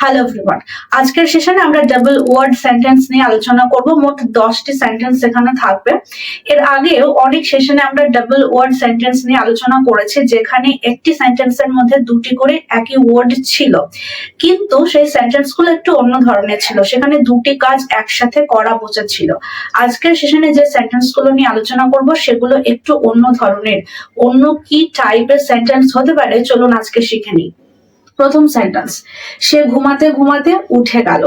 Hello everyone আজকের সেশনে আমরা ডাবল ওয়ার্ড সেন্টেন্স নিয়ে আলোচনা করব। মোট দশটি সেন্টেন্স এখানে থাকবে। এর আগেও অনেক সেশনে আমরা ডাবল ওয়ার্ড সেন্টেন্স নিয়ে আলোচনা করেছি, যেখানে একটি সেন্টেন্সের মধ্যে দুটি করে একই ওয়ার্ড ছিল। কিন্তু সেই সেন্টেন্সগুলো একটু অন্য ধরনের ছিল। সেখানে দুটি কাজ একসাথে করা বোঝাচ্ছিল আজকের সেশনে যে সেন্টেন্সগুলো নিয়ে আলোচনা করব, সেগুলো একটু অন্য ধরনের, অন্য কি টাইপের সেন্টেন্স হতে পারে, চলুন আজকে শিখে নিই। প্রথম সেন্টেন্স সে ঘুমাতে ঘুমাতে উঠে গেল।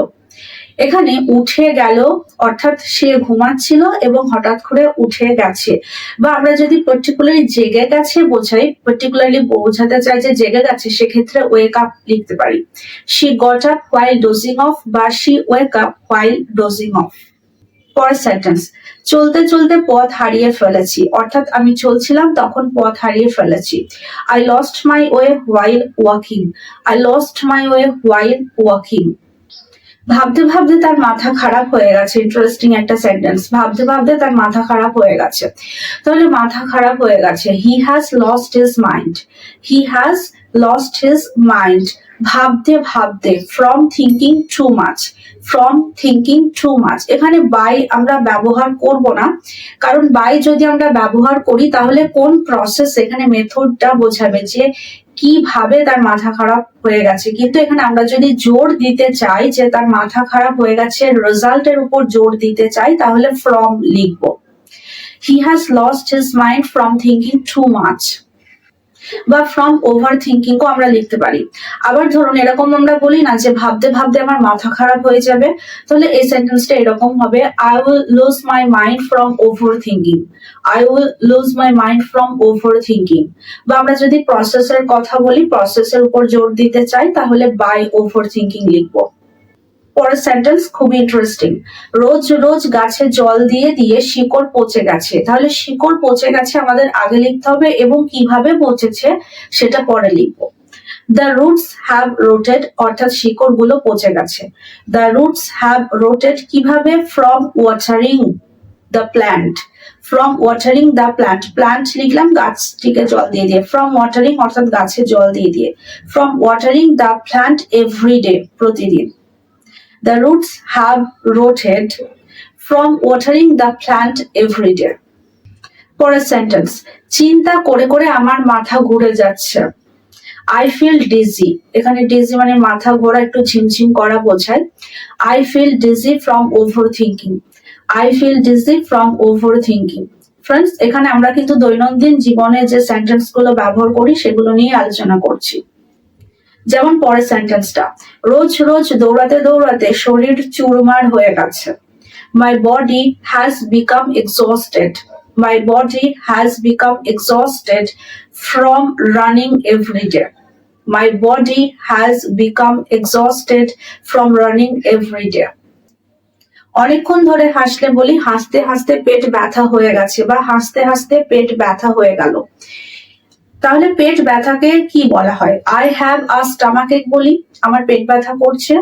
এখানে উঠে গেল অর্থাৎ সে ঘুমাচ্ছিল এবং হঠাৎ করে উঠে গেছে। বা আমরা যদি পার্টিকুলারলি জেগে গেছে বোঝাই পার্টিকুলারলি বোঝাতে চাই যে জেগে গেছে, সেক্ষেত্রে ওয়েক আপ লিখতে পারি। She got up while dozing off বা she wake up while dozing off পরের সেন্টেন্স চলতে চলতে পথ হারিয়ে ফেলেছি। অর্থাৎ আমি চলছিলাম, তখন পথ হারিয়ে ফেলেছি। I lost my way while walking I lost my way while walking ভাবতে ভাবতে তার মাথা খারাপ হয়ে গেছে। ইন্টারেস্টিং একটা সেন্টেন্স ভাবতে ভাবতে তার মাথা খারাপ হয়ে গেছে। তাহলে মাথা খারাপ হয়ে গেছে। He has lost his mind he has lost his mind ভাবতে ভাবতে from thinking too much from thinking too much এখানে বাই আমরা ব্যবহার করব না। কারণ বাই যদি আমরা ব্যবহার করি, তাহলে কোন প্রসেস এখানে মেথডটা বোঝাবে যে কীভাবে তার মাথা খারাপ হয়ে গেছে? কিন্তু এখানে আমরা যদি জোর দিতে চাই যে তার মাথা খারাপ হয়ে গেছে রেজাল্টের উপর জোর দিতে চাই, তাহলে ফ্রম লিখব। He has lost his mind from thinking too much বা ফ্রম ওভার থিঙ্কিং ও আমরা লিখতে পারি। আবার ধরুন, এরকম আমরা বলি না যে ভাবতে ভাবতে আমার মাথা খারাপ হয়ে যাবে, তাহলে এই সেন্টেন্সটা এরকম হবে I will lose my mind from over thinking I will lose my mind from over thinking বা আমরা যদি প্রসেসের কথা বলি প্রসেসের উপর জোর দিতে চাই, তাহলে বাই ওভার থিঙ্কিং লিখব। পরের সেন্টেন্স খুবই ইন্টারেস্টিং রোজ রোজ গাছে জল দিয়ে দিয়ে শিকড় পচে গেছে। তাহলে শিকড় পচে গেছে আমাদের আগে লিখতে হবে এবং কীভাবে পচেছে সেটা পরে লিখব। দ্য রুটস হ্যাভ রোটেড অর্থাৎ শিকড়গুলো পচে গেছে। দ্য রুটস হ্যাভ রোটেড কীভাবে? From watering the plant from watering the plant plant লিখলাম গাছটিকে জল দিয়ে দিয়ে। ফ্রম ওয়াটারিং অর্থাৎ গাছে জল দিয়ে দিয়ে। From watering the plant every day প্রতিদিন। The roots have rotted from watering the plant every day. পরের সেন্টেন্স চিন্তা করে করে আমার মাথা ঘুরে যাচ্ছে। আই ফিল ডিজি এখানে ডিজি মানে মাথা ঘোরা, একটু ঝিমঝিম করা বোঝায়। I feel dizzy from over thinking I feel dizzy from over thinking friends এখানে আমরা কিন্তু দৈনন্দিন জীবনে যে সেন্টেন্সগুলো ব্যবহার করি, সেগুলো নিয়ে আলোচনা করছি। যেমন পরের সেন্টেন্সটা রোজ রোজ দৌড়াতে দৌড়াতে শরীর চুরমার হয়ে গেছে। My body has become exhausted my body has become exhausted from running every day my body has become exhausted from running every day অনেকক্ষণ ধরে হাসলে বলি, হাসতে হাসতে পেট ব্যথা হয়ে গেছে বা হাসতে হাসতে পেট ব্যথা হয়ে গেল। তাহলে পেট ব্যথাকে কি বলা হয়? আই হ্যাভ আ স্টামাক এক বলি, আমার পেট ব্যথা করছে।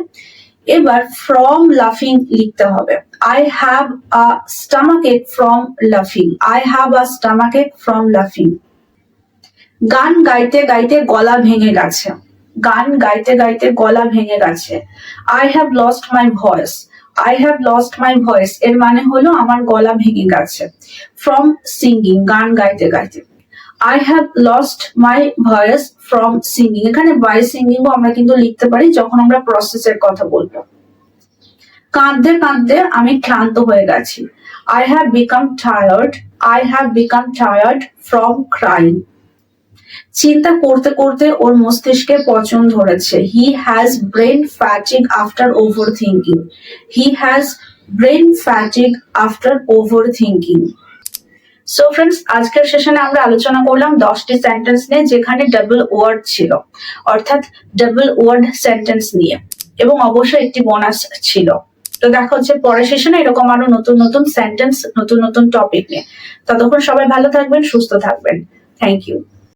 এবার ফ্রম লাফিং লিখতে হবে। I have a stomach ache from লাফিং I have a stomach ache from লাফিং গান গাইতে গাইতে গলা ভেঙে গেছে। গান গাইতে গাইতে গলা ভেঙে গেছে। I have lost my voice I have lost my voice এর মানে হলো আমার গলা ভেঙে গেছে। ফ্রম সিঙ্গিং গান গাইতে গাইতে। I have lost my voice from singing এখানে বাই সিঙ্গিং আমরা কিন্তু লিখতে পারি যখন আমরা প্রসেসের কথা বলব। কাঁদতে কাঁদতে আমি ক্লান্ত হয়ে গেছি। I have become tired I have become tired from crying চিন্তা করতে করতে ওর মস্তিষ্কে পচন ধরেছে। He has brain fatigue after over thinking he has brain fatigue after over thinking so friends আজকের সেশনে আমরা আলোচনা করলাম দশটি সেন্টেন্স নিয়ে, যেখানে ডাবল ওয়ার্ড ছিল, অর্থাৎ ডাবল ওয়ার্ড সেন্টেন্স নিয়ে, এবং অবশ্যই একটি বোনাস ছিল। তো দেখা হচ্ছে পরের সেশনে এরকম আরও নতুন নতুন সেন্টেন্স নতুন নতুন টপিক নিয়ে। ততক্ষণ সবাই ভালো থাকবেন, সুস্থ থাকবেন। Thank you